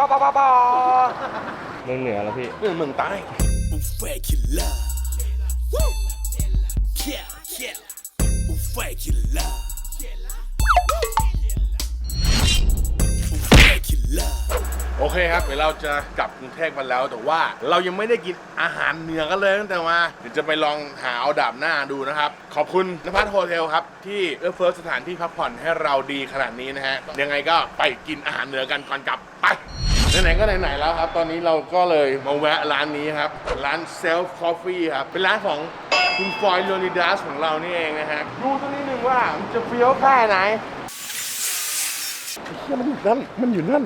ปอปอปอปอเมืองเหนือแล้วพี่เรื่องเมืองใต้ regular. Woo! Yeah, yeah. Regular. Regular. โอเคครับเดี๋ยวเราจะกลับกรุงเทพกันแล้วแต่ว่า เรายังไม่ได้กินอาหารเหนือกันเลยตั้งแต่มาเดี๋ยวจะไปลองหาเอาดาบหน้าดูนะครับ ขอบคุณนภัสโฮเทลครับ ที่เอื้อเฟื้อสถานที่พักผ่อนให้เราดีขนาดนี้นะฮะยังไงก็ไปกินอาหารเหนือกันก่อนกลับไป ไหนๆก็ไหนๆแล้วครับ ตอนนี้เราก็เลยมาแวะร้านนี้ครับ ร้าน Self Coffee ครับ เป็นร้านของคุณฟอยโลนิดัสของเรานี่เองนะฮะ ดูตัวนี้หนึ่งว่ามันจะเฟี้ยวแค่ไหนเฮียมันอยู่นั่น มันอยู่นั่น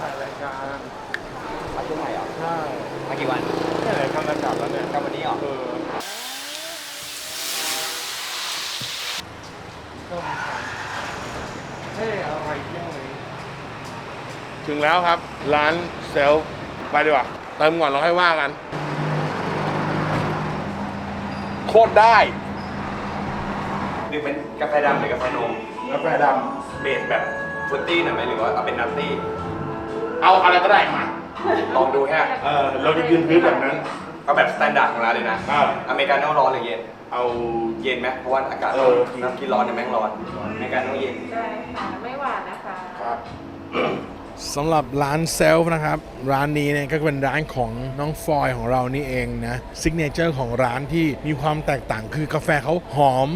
ถ่ายรายการมาช่วงไหนอะใช่มากี่วันแค่ไหนกำลังกลับแล้วเนี่ยกลับวันนี้เหรอ เออเฮ้ยอะไรเที่ยงเลย ถึงแล้วครับ ร้านเซลฟ์ไปดีกว่า เติมก่อนเราค่อยว่ากัน โคตรได้ดื่มเป็นกาแฟดำหรือกาแฟนมกาแฟดเบสแบบฟรุตตี้หน่อยไหมหรือว่าเอาเป็นนัตตี้ำเอาอะไรก็ได้มาลองดูแค่เออเราจะยืนพื้นแบบนั้น เอาแบบสแตนดาร์ดของร้านเลยนะอ่า อเมริกาโน่ร้อนหรือเย็น เอา เย็นไหมเพราะว่าอากาศเอร้อนอน้ำกินร้อนเนี่ยแม่งร้อนอเมริกาโน่เย็น ได้ค่ะ ไม่หวานนะคะ ครับ สำหรับร้านเซลฟ์นะครับ ร้านนี้เนี่ยก็เป็นร้านของน้องฟอยของเรานี่เองนะซิกเนเจอร์ของร้านที่มีความแตกต่างคือกาแฟเขาหอม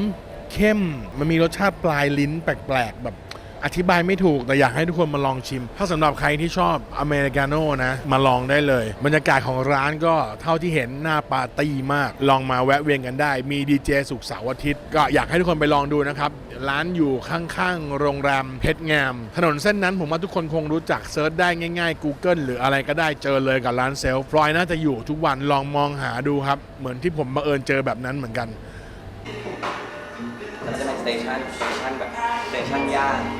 เข้มมันมีรสชาติปลายลิ้นแปลกๆ แบบ อธิบายไม่ถูกแต่อยากให้ทุกคนมาลองชิม ถ้าสำหรับใครที่ชอบอเมริกาโน่นะมาลองได้เลย บรรยากาศของร้านก็เท่าที่เห็นหน้าปาร์ตี้มาก ลองมาแวะเวียนกันได้ มีดีเจสุกเสาร์อาทิตย์ ก็อยากให้ทุกคนไปลองดูนะครับร้านอยู่ข้างๆ โรงแรมเพชรงาม ถนนเส้นนั้นผมว่าทุกคนคงรู้จักเซิร์ชได้ง่ายๆ Google หรืออะไรก็ได้เจอเลยกับร้านเซลฟ์ฟลอยน่าจะอยู่ทุกวันลองมองหาดูครับ เหมือนที่ผมบังเอิญเจอแบบนั้นเหมือนกันมันจะเป็นสเตชันสเตชันแบบสเตชันย่างสเต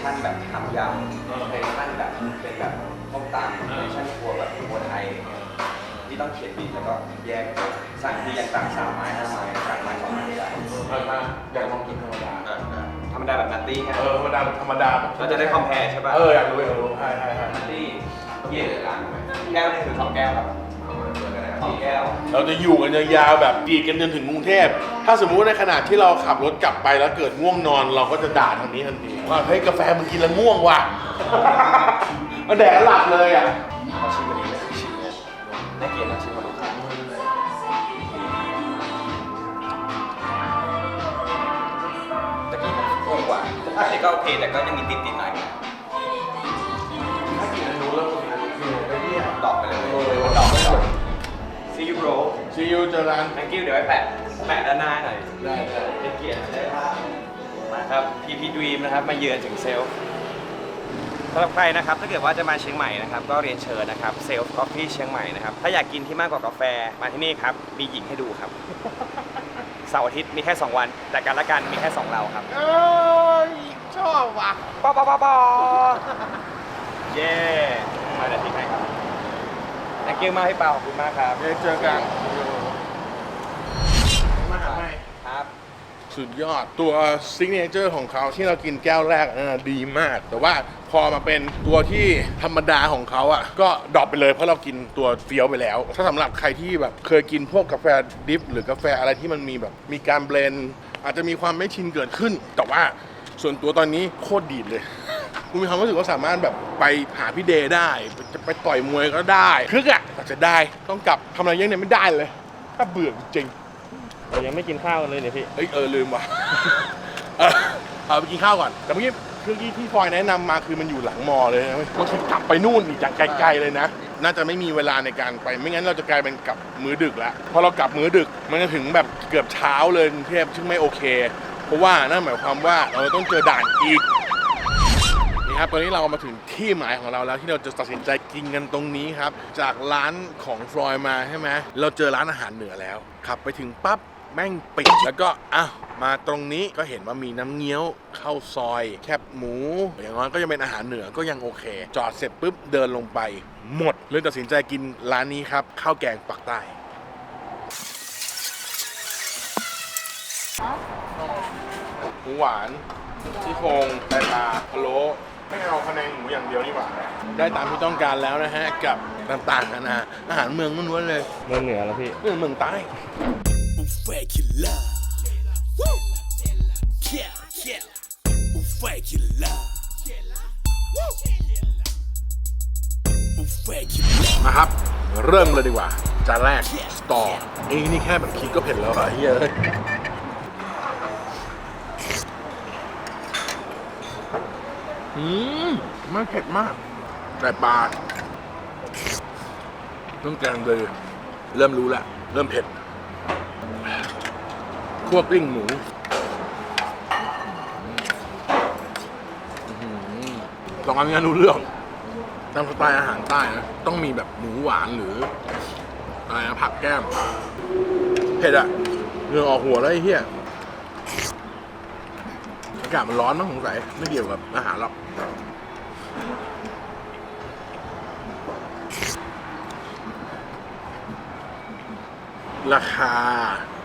ชันแบบทำยำสเตชันแบบเป็นแบบต้มตำสเตชันครัวแบบครัวไทยที่ต้องเขียนบินแล้วก็แยกสั่งทีอย่างต่างสามไม้ห้าไม้สั่งไม้สองไม้ไม่ได้อยากลองกินธรรมดาเออธรรมดาแบบนัตตี้ฮะเออธรรมดาธรรมดาเราจะได้คอมเพลใช่ป่ะเอออยากรู้อยากรู้ใช่ใช่ใช่นัตตี้เย็นร้านแก้วนี่คือสองแก้วครับ สองแก้ว เราจะอยู่กันยาวๆแบบดีดกันจนถึงกรุงเทพ ถ้าสมมุติในขณะที่เราขับรถกลับไปแล้วเกิดง่วงนอน เราก็จะด่าทางนี้ทันทีว่าเฮ้ยกาแฟมึงกินแล้วง่วงว่ะ มันแดกแล้วหลับเลยอะขอชิมวันนี้เลยชิมเนี่ยได้เกียรตินะชิมมาลูกค้าตะกี้มันโค้งกว่าอันนี้ก็โอเคแต่ก็ยังมีติดติดๆหน่อย you bro ซีอิ๊วเจอร้าน thank you เดี๋ยวไว้แปะแปะด้านหน้าหน่อยได้ได้เป็นเกียรติได้ภาพมาครับ PP Dream นะครับมาเยือนถึงเซลฟ์สำหรับใครนะครับถ้าเกิดว่าจะมาเชียงใหม่นะครับก็เรียนเชิญนะครับเซลฟ์คอฟฟี่เชียงใหม่นะครับถ้าอยากกินที่มากกว่ากาแฟมาที่นี่ครับมีหญิงให้ดูครับเสาร์อาทิตย์มีแค่ 2 วันแต่การละกันมีแค่ 2 เราครับเอ้ยชอบว่ะปอปอปอปอเย้มาเดี๋ยวทิ้งให้ครับ thank you มากพี่เปาขอบคุณมากครับเดี๋ยวเจอกันมาหาใหม่ครับ สุดยอดตัวซิกเนเจอร์ของเขาที่เรากินแก้วแรกนั่นนะดีมาก แต่ว่าพอมาเป็นตัวที่ธรรมดาของเขาอะก็ดรอปไปเลยเพราะเรากินตัวเฟี้ยวไปแล้ว ถ้าสำหรับใครที่แบบเคยกินพวกกาแฟดิฟ หรือกาแฟอะไรที่มันมีแบบมีการเบลนด์อาจจะมีความไม่ชินเกิดขึ้น แต่ว่าส่วนตัวตอนนี้โคตรดีดเลยคุณมีความรู้สึกว่าสามารถแบบไปหาพี่เดย์ได้จะ ไปต่อยมวยก็ได้คึกอะอาจจะได้ต้องกลับทำอะไรเยอะเนี่ยไม่ได้เลย ถ้าเบื่อจริงเรายังไม่กินข้าวกันเลยเนี่ยพี่ เอ้ยเออลืมว่ะเออเอาไปกินข้าวก่อนแต่เมื่อกี้คือที่ที่ฟอยแนะนำมาคือมันอยู่หลังมอเลยนะเว้ยบางทีกลับไปนู่นอีกจากไกลๆเลยนะ น่าจะไม่มีเวลาในการไปไม่งั้นเราจะกลายเป็นกลับมื้อดึกแล้วพอเรากลับมื้อดึกมันจะถึงแบบเกือบเช้าเลยกรุงเทพซึ่งไม่โอเค เพราะว่านั่นหมายความว่าเราต้องเจอด่านอีกนี่ ครับ ตอนนี้เรามาถึงที่หมายของเราแล้วที่เราจะตัดสินใจกินกันตรงนี้ครับ จากร้านของฟลอยมาใช่ไหมเราเจอร้านอาหารเหนือแล้วขับไปถึงปั๊บแม่งปิดแล้วก็อ้าวมาตรงนี้ก็เห็นว่ามีน้ำเงี้ยวข้าวซอย แคบหมู อย่างน้อยก็ยังเป็นอาหารเหนือก็ยังโอเค จอดเสร็จปุ๊บเดินลงไป หมดเลยตัดสินใจกินร้านนี้ครับข้าวแกงปักใต้หมูหวานซี่โครงไตปลาพะโล ไม่เอาพะแนงหมูอย่างเดียวดีกว่า ได้ตามที่ต้องการแล้วนะฮะ กับต่างๆนานาอาหารเมืองล้วนๆเลยเมืองเหนือแล้วพี่เรื่องเมืองใต้ Un fake Woo! Yeah, yeah. Un fake Woo! Un fake มาครับ เริ่มเลยดีกว่าจานแรกสตอเอ้ยนี่แค่แบบคิดก็เผ็ดแล้วอะเฮ้ย อืมไม่เผ็ดมาก แต่ปลาต้องแกงเลย เริ่มรู้แล้วเริ่มเผ็ดคั่วกลิ้งหมูอื้องอันนี้รู้เรื่องตามสไตล์อาหารใต้นะ ต้องมีแบบหมูหวานหรืออะไรนะผักแก้ม เผ็ดอะเหงื่อออกหัวแล้วไอ้เหี้ย อากาศมันร้อนมั้งสงสัยไม่เกี่ยวกับอาหารหรอกราคา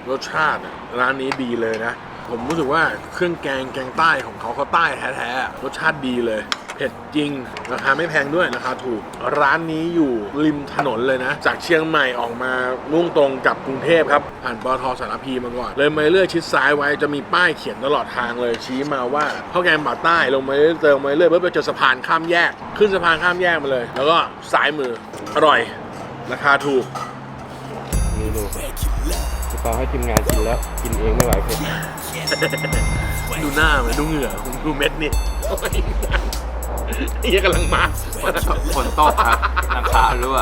รสชาติร้านนี้ดีเลยนะ ผมรู้สึกว่าเครื่องแกงแกงใต้ของเขาเขาใต้แท้ๆรสชาติดีเลย ผ็ดจริง ราคาไม่แพงด้วยราคาถูก ร้านนี้อยู่ริมถนนเลยนะ จากเชียงใหม่ออกมามุ่งตรงกลับกรุงเทพครับ ผ่านปตทสารพีมาก่อน เลยมาเรื่อยชิดซ้ายไว้จะมีป้ายเขียนตลอดทางเลยชี้มาว่าข้าวแกงปากใต้ลงมาเรื่อยเติมมาเรื่อยเพื่อไปเจอสะพานข้ามแยก ขึ้นสะพานข้ามแยกมาเลย แล้วก็ซ้ายมืออร่อย ราคาถูกนี่ดูพี่เปาให้ทีมงานกินแล้วกินเองไม่ไหวเผ็ดดูหน้ามันดูเหงื่อดูเม็ดนี่ เฮียกำลังมาฝนตกครับหลังคารั่ว